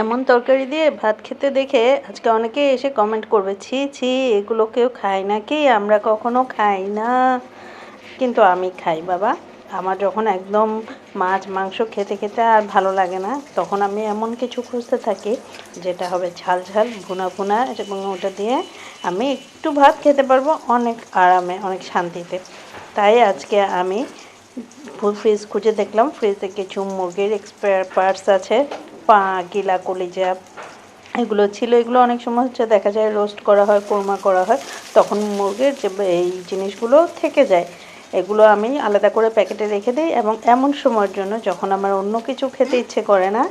এমন তরকারি দিয়ে ভাত খেতে দেখে আজকে অনেকে এসে কমেন্ট করবে, ছি ছি, এগুলো কেউ খায় নাকি? আমরা কখনো খাই না। কিন্তু আমি খাই, বাবা। আমার যখন একদম মাছ, মাংস খেতে খেতে আর ভালো লাগে না, তখন আমি এমন কিছু খুঁজতে থাকি, যেটা হবে ঝাল ঝাল, ভুনা ভুনা, এবং ওটা দিয়ে আমি একটু ভাত খেতে পারব অনেক আরামে, অনেক শান্তিতে। তাই আজকে আমি ফ্রিজ খুঁজে দেখলাম। ফ্রিজে কিছু মুরগির এক্সপায়ার পার্টস আছে। পা, গিলা, কলিজা, এগুলো ছিল। এগুলো অনেক সময় হচ্ছে দেখা যায় রোস্ট করা হয়, কোরমা করা হয়, তখন মুরগির যে এই জিনিসগুলো থেকে যায়। এগুলো আমি আলাদা করে প্যাকেটে রেখে দিই এবং এমন সময়ের জন্য যখন আমার অন্য কিছু খেতে ইচ্ছে করে না,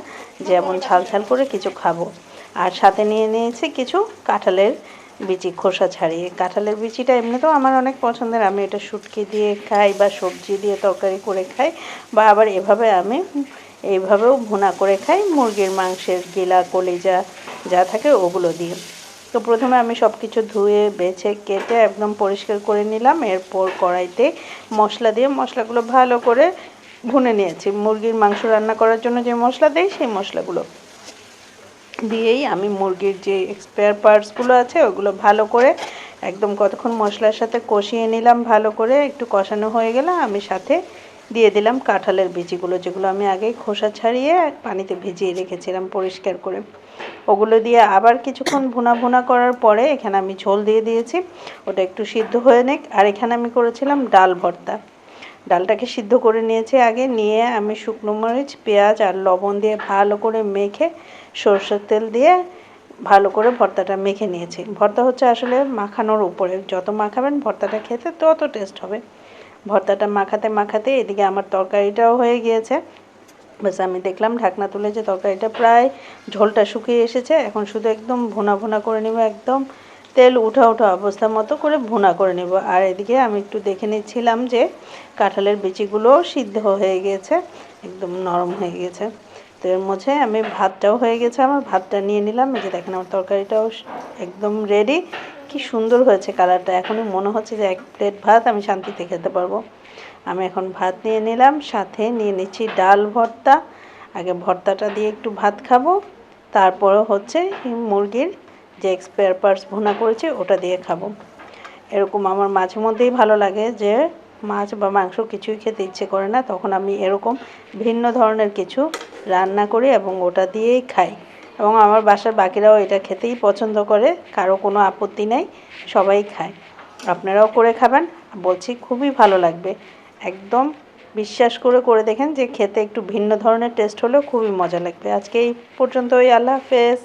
যেমন ঝাল ঝাল করে কিছু খাব। আর সাথে নিয়ে নিয়েছি কিছু কাঁঠালের বিচি, খোসা ছাড়িয়ে। কাঁঠালের বিচিটা এমনিতেও আমার অনেক পছন্দের। আমি এটা শুটকি দিয়ে খাই বা সবজি দিয়ে তরকারি করে খাই বা আবার এভাবে আমি এইভাবেও ভুনা করে খাই, মুরগির মাংসের গিলা, কলিজা, যা থাকে ওগুলো দিয়ে। তো প্রথমে আমি সব কিছু ধুয়ে, বেছে, কেটে একদম পরিষ্কার করে নিলাম। এরপর কড়াইতে মশলা দিয়ে মশলাগুলো ভালো করে ভুনে নিয়েছি। মুরগির মাংস রান্না করার জন্য যে মশলা দেই, সেই মশলাগুলো দিয়েই আমি মুরগির যে এক্সপায়ার পার্টসগুলো আছে, ওগুলো ভালো করে একদম কতক্ষণ মশলার সাথে কষিয়ে নিলাম, ভালো করে। একটু কষানো হয়ে গেলে আমি সাথে দিয়ে দিলাম কাঁঠালের বিচিগুলো যেগুলো আমি আগেই খোসা ছাড়িয়ে পানিতে ভিজিয়ে রেখেছিলাম পরিষ্কার করে। ওগুলো দিয়ে আবার কিছুক্ষণ ভুনা ভুনা করার পরে এখানে আমি ঝোল দিয়ে দিয়েছি, ওটা একটু সিদ্ধ হয়ে নেক। আর এখানে আমি করেছিলাম ডাল ভর্তা। ডালটাকে সিদ্ধ করে নিয়েছি আগে, নিয়ে আমি শুকনো মরিচ, পেঁয়াজ আর লবণ দিয়ে ভালো করে মেখে সরষের তেল দিয়ে ভালো করে ভর্তাটা মেখে নিয়েছি। ভর্তা হচ্ছে আসলে মাখানোর উপরে, যত মাখাবেন ভর্তাটা খেতে তত টেস্ট হবে। ভর্তাটা মাখাতে মাখাতে এদিকে আমার তরকারিটাও হয়ে গিয়েছে। ব্যাস আমি দেখলাম ঢাকনা তুলে যে তরকারিটা প্রায় ঝোলটা শুকিয়ে এসেছে। এখন শুধু একদম ভুনা ভুনা করে নেব, একদম তেল উঠা উঠা অবস্থা মতো করে ভুনা করে নেব। আর এদিকে আমি একটু দেখে নিচ্ছিলাম যে কাঁঠালের বিচিগুলোও সিদ্ধ হয়ে গিয়েছে, একদম নরম হয়ে গিয়েছে। তো এর মধ্যে আমি ভাতটাও হয়ে গেছে, আমার ভাতটা নিয়ে নিলাম। এই যে দেখেন আমার তরকারিটাও একদম রেডি কি সুন্দর হয়েছে কালারটা। এখনই মনে হচ্ছে যে এক প্লেট ভাত আমি শান্তিতে খেতে পারব। আমি এখন ভাত নিয়ে নিলাম, সাথে নিয়ে নিচ্ছি ডাল ভর্তা। আগে ভর্তাটা দিয়ে একটু ভাত খাব। তারপরে হচ্ছে মুরগির যে এক্সপায়ার পার্টস ভুনা করেছি, ওটা দিয়ে খাব। এরকম আমার মাঝে মধ্যেই ভালো লাগে যে মাছ বা মাংস কিছুই খেতে ইচ্ছে করে না। তখন আমি এরকম ভিন্ন ধরনের কিছু রান্না করি এবং ওটা দিয়েই খাই। এবং আমার বাসার বাকিরাও এটা খেতেই পছন্দ করে, কারও কোনো আপত্তি নেই, সবাই খায়। আপনারাও করে খাবেন, বলছি খুবই ভালো লাগবে। একদম বিশ্বাস করে করে দেখেন যে খেতে একটু ভিন্ন ধরনের টেস্ট হলেও খুবই মজা লাগবে। আজকে এই পর্যন্ত ওই আল্লাহ হাফেজ।